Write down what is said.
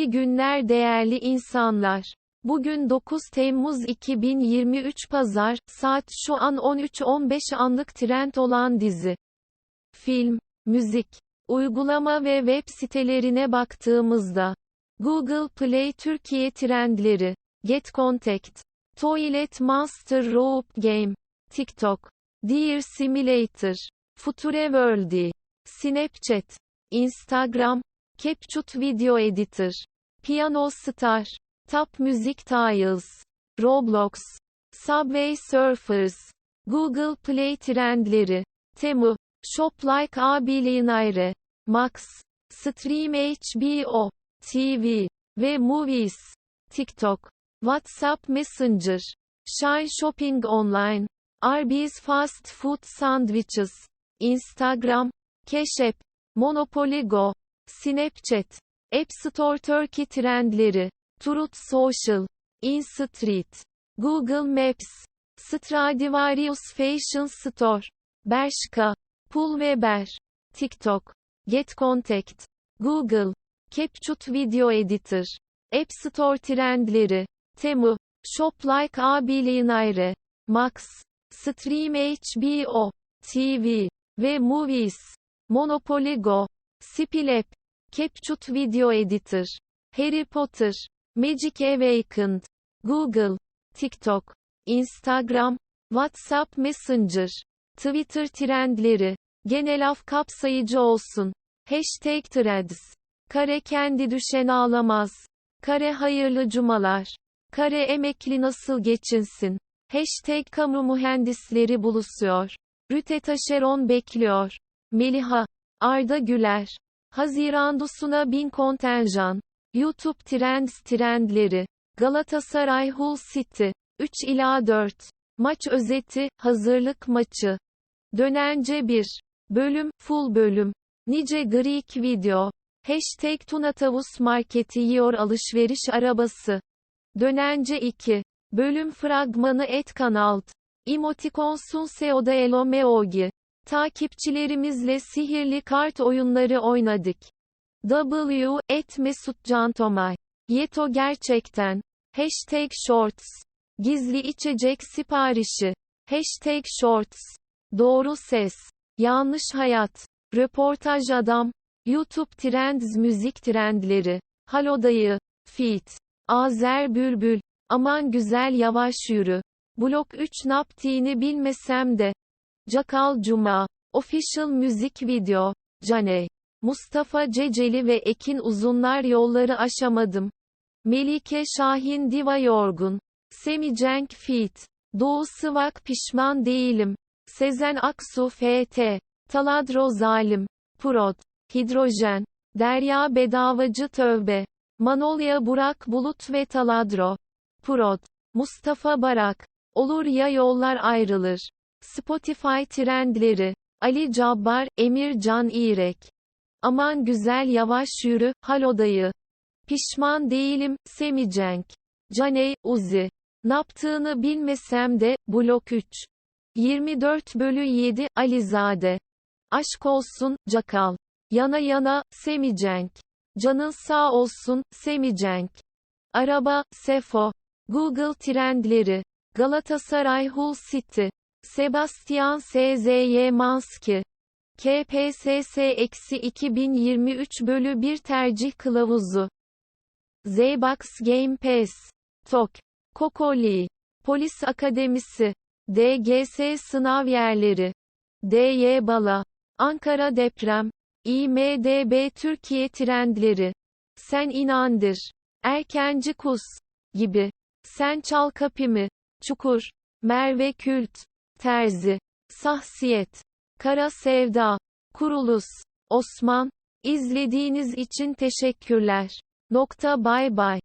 İyi günler değerli insanlar. Bugün 9 Temmuz 2023 Pazar, saat şu an 13.15 anlık trend olan dizi, film, müzik, uygulama ve web sitelerine baktığımızda, Google Play Türkiye trendleri, Get Contact, Toilet Master Rope Game, TikTok, Deer Simulator, Future World, Snapchat, Instagram, CapCut Video Editor, Piano Star, Top Music Tiles, Roblox, Subway Surfers, Google Play trendleri, Temu, Shop Like A Billionaire, Max, Stream HBO, TV ve Movies, TikTok, WhatsApp Messenger, Shine Shopping Online, Arby's Fast Food Sandwiches, Instagram, App, Monopoly Go, Snapchat, App Store Turkey trendleri, Truth Social, InStreet, Google Maps, Stradivarius Fashion Store, Bershka, Pulveber, TikTok, Get Contact, Google, CapCut Video Editor, App Store trendleri, Temu, Shop Like A Billionaire, Max, Stream HBO, TV ve Movies, Monopoly Go, Spilep, CapCut Video Editor, Harry Potter, Magic Awakened, Google, TikTok, Instagram, WhatsApp Messenger, Twitter trendleri, genel af kapsayıcı olsun. Hashtag threads. Kare kendi düşen ağlamaz. Kare hayırlı cumalar. Kare emekli nasıl geçinsin. Hashtag kamu mühendisleri buluşuyor. Rüte Taşeron bekliyor. Meliha. Arda Güler. Haziran Dusuna bin kontenjan. YouTube Trends trendleri. Galatasaray Hull City. 3 ila 4. Maç özeti, hazırlık maçı. Dönence 1. Bölüm, full bölüm. Nice Greek video. Hashtag Tunatavus Marketi yiyor alışveriş arabası. Dönence 2. Bölüm fragmanı et kanalt. Emotikonsun Seoda Elo Meogi. Takipçilerimizle sihirli kart oyunları oynadık. W. Et Mesut Can Tomay. Yeto gerçekten. Hashtag Shorts. Gizli içecek siparişi. Hashtag Shorts. Doğru ses. Yanlış hayat. Röportaj adam. YouTube Trends müzik trendleri. Halo dayı. Fit. Azer Bülbül. Aman güzel yavaş yürü. Blok 3 naptiğini bilmesem de. Cakal Cuma. Official müzik video. Caney. Mustafa Ceceli ve Ekin Uzunlar yolları aşamadım. Melike Şahin Diva Yorgun. Semi Cenk Fit. Doğu Sıvak pişman değilim. Sezen Aksu FT. Taladro Zalim. Prod. Hidrojen. Derya Bedavacı Tövbe. Manolya Burak Bulut ve Taladro. Prod. Mustafa Barak. Olur ya yollar ayrılır. Spotify trendleri. Ali Cabbar, Emir Can İrek. Aman güzel yavaş yürü, halodayı. Pişman değilim, Semicenk. Caney, Uzi. Naptığını bilmesem de, blok 3. 24 bölü 7, Alizade. Aşk olsun, Cakal. Yana yana, Semicenk. Canın sağ olsun, Semicenk. Araba, Sefo. Google trendleri. Galatasaray Hull City. Sebastian SZY Manski. KPSS 2023 bölü 1 tercih kılavuzu. Zbox Game Pass. TOK. Kokoli. Polis Akademisi. DGS sınav yerleri. DY Bala. Ankara deprem. IMDB Türkiye trendleri. Sen inandır. Erkenci kus. Gibi. Sen çal kapımı. Çukur. Merve Kült. Terzi. Sahsiyet. Kara Sevda. Kurulus. Osman. İzlediğiniz için teşekkürler. Nokta bay bay.